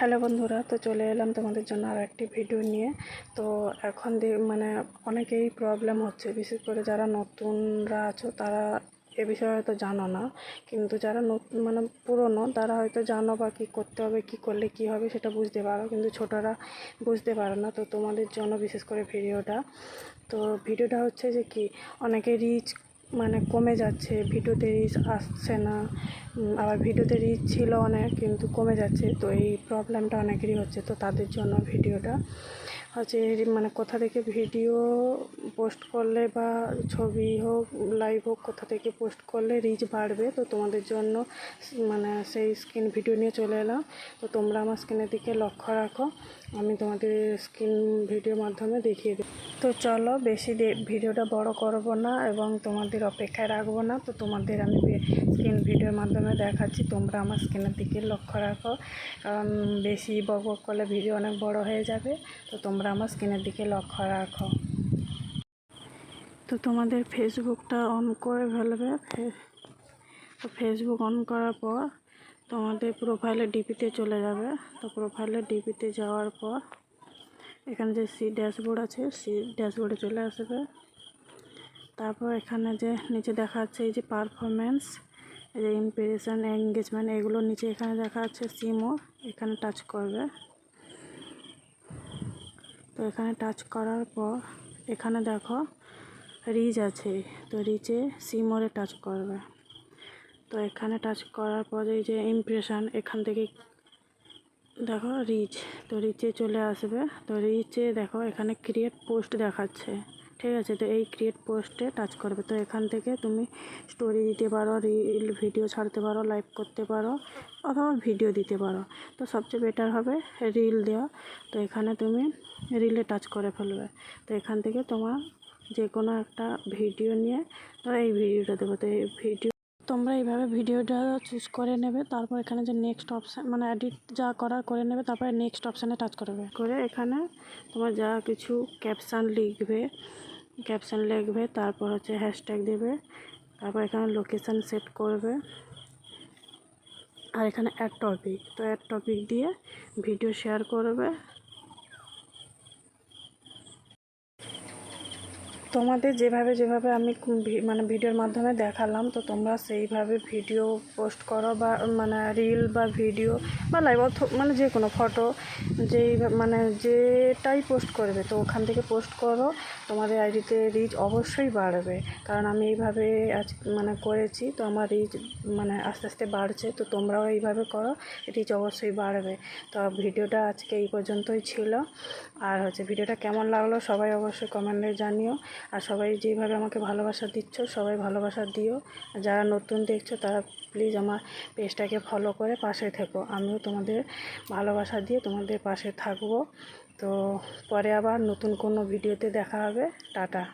Hello বন্ধুরা, তো চলে এলাম তোমাদের জন্য আর একটি ভিডিও নিয়ে। তো এখন মানে অনেকেই প্রবলেম হচ্ছে, বিশেষ করে যারা নতুনরা আছো তারা এ বিষয়ে হয়তো জানো না। কিন্তু যারা নতুন মানে পুরনো, তারা হয়তো জানো বা কী করতে হবে, কী করলে কী হবে সেটা বুঝতে পারো। কিন্তু ছোটরা বুঝতে পারো না, তো তোমাদের জন্য বিশেষ করে ভিডিওটা তো ভিডিওটা হচ্ছে যে কি, অনেকে রিচ মানে কমে যাচ্ছে, ভিডিওতে রিচ আসছে না। আবার ভিডিওতে রিচ ছিল অনেক, কিন্তু কমে যাচ্ছে। তো এই প্রবলেমটা অনেকেরই হচ্ছে, তো তাদের জন্য ভিডিওটা হচ্ছে মানে কোথা থেকে ভিডিও পোস্ট করলে বা ছবি হোক লাইভ হোক, কোথা থেকে পোস্ট করলে রিচ বাড়বে, তো তোমাদের জন্য মানে সেই স্ক্রিন ভিডিও নিয়ে চলে এলাম। তো তোমরা আমার স্ক্রিনের দিকে লক্ষ্য রাখো, আমি তোমাদের স্ক্রিন ভিডিওর মাধ্যমে দেখিয়ে দেব। তো চলো বেশি ভিডিওটা বড় করব না এবং তোমাদের অপেক্ষায় রাখব না, তো তোমাদের আমি স্ক্রিন ভিডিওর মাধ্যমে দেখাচ্ছি, তোমরা আমার স্ক্রিনের দিকে লক্ষ্য রাখো। কারণ বেশি বক বক করলে ভিডিও অনেক বড় হয়ে যাবে, তো তোমরা আমার স্ক্রিনের দিকে লক্ষ্য রাখো। তো তোমাদের ফেসবুকটা অন করে ফেলবে। তো ফেসবুক অন করার পর তোমাদের প্রোফাইলে ডিপিতে চলে যাবে। তো প্রোফাইলে ডিপিতে যাওয়ার পর এখানে যে সি ড্যাশবোর্ড আছে সি ড্যাশবোর্ডে চলে আসবে। তারপর এখানে যে নিচে দেখা যাচ্ছে এই যে পারফরমেন্স এই যে ইমপ্রেশন এঙ্গেজমেন্ট এগুলো নিচে এখানে দেখা যাচ্ছে সিমও এখানে টাচ করবে। তো এখানে টাচ করার পর, এখানে দেখো, রিচ আছে। তো রিচে সিমরে টাচ করবে। তো এখানে টাচ করার পর, এই যে ইমপ্রেশন এখান থেকে দেখো রিচ। তো রিচে চলে আসবে। তো রিচে দেখো, এখানে ক্রিয়েট পোস্ট দেখাচ্ছে। ঠিক আছে, তো এই ক্রিয়েট পোস্টে টাচ করবে। তো এখান থেকে তুমি স্টোরি দিতে পারো রিল ভিডিও ছাড়তে পারো লাইভ করতে পারো, অথবা ভিডিও দিতে পারো। তো সবচেয়ে বেটার হবে রিল দেওয়া। তো এখানে তুমি রিলে টাচ করে ফেলবে। তো এখান থেকে তোমার যে কোনো একটা ভিডিও নিয়ে ধরো এই ভিডিওটা দেবো। তো এই ভিডিও তোমরা এইভাবে ভিডিওটা চুজ করে নেবে, তারপর এখানে যে নেক্সট অপশান মানে এডিট যা করার করে নেবে, তারপরে নেক্সট অপশানে টাচ করবে। করে এখানে তোমার যা কিছু ক্যাপশান লিখবে ক্যাপশান লিখবে, তারপর হচ্ছে হ্যাশট্যাগ দেবে, তারপর এখানে লোকেশান সেট করবে। আর এখানে অ্যাড টপিক তো অ্যাড টপিক দিয়ে ভিডিও শেয়ার করবে। তোমাদের যেভাবে যেভাবে আমি মানে ভিডিওর মাধ্যমে দেখালাম, তো তোমরা সেইভাবে ভিডিও পোস্ট করো বা মানে রিল বা ভিডিও বা লাইভ মানে যে কোনো ফটো যেই মানে যেটাই পোস্ট করবে, তো ওখান থেকে পোস্ট করো, তোমাদের আইডিতে রিচ অবশ্যই বাড়বে। কারণ আমি এইভাবে আজ মানে করেছি, তো আমার রিচ মানে আস্তে আস্তে বাড়ছে, তো তোমরাও এইভাবে করো রিচ অবশ্যই বাড়বে। তো ভিডিওটা আজকে এই পর্যন্তই ছিল। আর হচ্ছে ভিডিওটা কেমন লাগল, সবাই অবশ্যই কমেন্টে জানিও। আর সবাই যেভাবে আমাকে ভালোবাসা দিচ্ছ, সবাই ভালোবাসা দিও। যারা নতুন দেখছ, তারা প্লিজ আমার পেজটাকে ফলো করে পাশে থেকো। আমিও তোমাদের ভালোবাসা দিয়ে তোমাদের পাশে থাকব। তো পরে আবার নতুন কোনো ভিডিওতে দেখা হবে। টাটা।